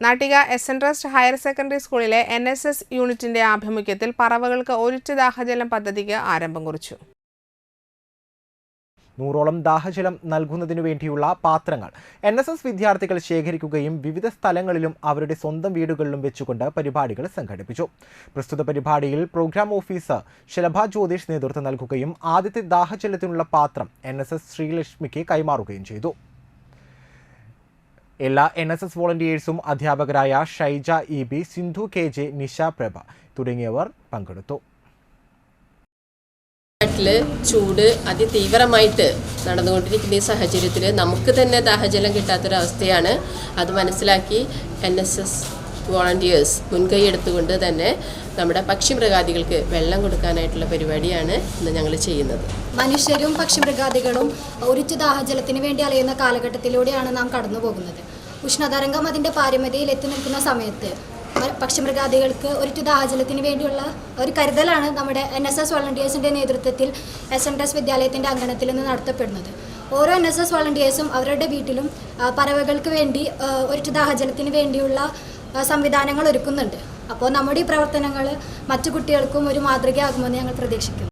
Nattika S N trust higher secondary സ്കൂളിലെ N S S യൂണിറ്റിന്റെ ആഭിമുഖ്യത്തിൽ പറവകൾക്ക് ഒരിറ്റ് ദാഹജലം പദ്ധതിക്ക് ആരംഭം കുറിച്ചു. നൂറോളം ദാഹജലം നൽകുന്നതിനു വേണ്ടിയുള്ള പാത്രങ്ങൾ എൻ എസ് എസ് വിദ്യാർത്ഥികൾ ശേഖരിക്കുകയും വിവിധ സ്ഥലങ്ങളിലും അവരുടെ സ്വന്തം വീടുകളിലും വെച്ചുകൊണ്ട് പരിപാടികൾ സംഘടിപ്പിച്ചു. പ്രസ്തുത പരിപാടിയിൽ പ്രോഗ്രാം ഓഫീസർ ശലഭ ജ്യോതിഷ് നേതൃത്വം നൽകുകയും ആദ്യത്തെ ദാഹജലത്തിനുള്ള പാത്രം എൻ ശ്രീലക്ഷ്മിക്ക് കൈമാറുകയും ചെയ്തു. എല്ലാ എൻ എസ് എസ് വോളണ്ടിയേഴ്സും അധ്യാപകരായ Shaija E B Sindhu K J Nisha Prabha തുടങ്ങിയവർ പങ്കെടുത്തു. നാട്ടിൽ ചൂട് അതിതീവ്രമായിട്ട് നടന്നുകൊണ്ടിരിക്കുന്ന ഈ സാഹചര്യത്തിൽ നമുക്ക് തന്നെ ദാഹജലം കിട്ടാത്തൊരവസ്ഥയാണ്. അത് മനസ്സിലാക്കി എൻ എസ് എസ് വോളണ്ടിയേഴ്സ് മുൻകൈ എടുത്തുകൊണ്ട് തന്നെ നമ്മുടെ പക്ഷിമൃഗാദികൾക്ക് വെള്ളം കൊടുക്കാനായിട്ടുള്ള പരിപാടിയാണ് ഇന്ന് ഞങ്ങൾ ചെയ്യുന്നത്. മനുഷ്യരും പക്ഷിമൃഗാദികളും ഒരിച്ചു ദാഹജലത്തിന് വേണ്ടി അലയുന്ന കാലഘട്ടത്തിലൂടെയാണ് നാം കടന്നു പോകുന്നത് ഉഷ്ണതരംഗം അതിന്റെ പാരമ്യതയിൽ എത്തി നിൽക്കുന്ന സമയത്ത്. പക്ഷിമൃഗാദികൾക്ക് ഒരു ദാചലത്തിന് വേണ്ടിയുള്ള ഒരു കരുതലാണ് നമ്മുടെ എൻ എസ് എസ് വോളണ്ടിയേഴ്സിന്റെ നേതൃത്വത്തിൽ എസ് എൻ എസ് വിദ്യാലയത്തിന്റെ അങ്കണത്തിൽ നിന്ന് നടത്തപ്പെടുന്നത്. ഓരോ എൻ എസ് എസ് വോളണ്ടിയേഴ്സും അവരുടെ വീട്ടിലും പറവകൾക്ക് വേണ്ടി ഒരു ദാഹജലത്തിന് വേണ്ടിയുള്ള സംവിധാനങ്ങൾ ഒരുക്കുന്നുണ്ട്. അപ്പോൾ നമ്മുടെ ഈ പ്രവർത്തനങ്ങൾ മറ്റു കുട്ടികൾക്കും ഒരു മാതൃകയാകുമെന്ന് ഞങ്ങൾ പ്രതീക്ഷിക്കുന്നു.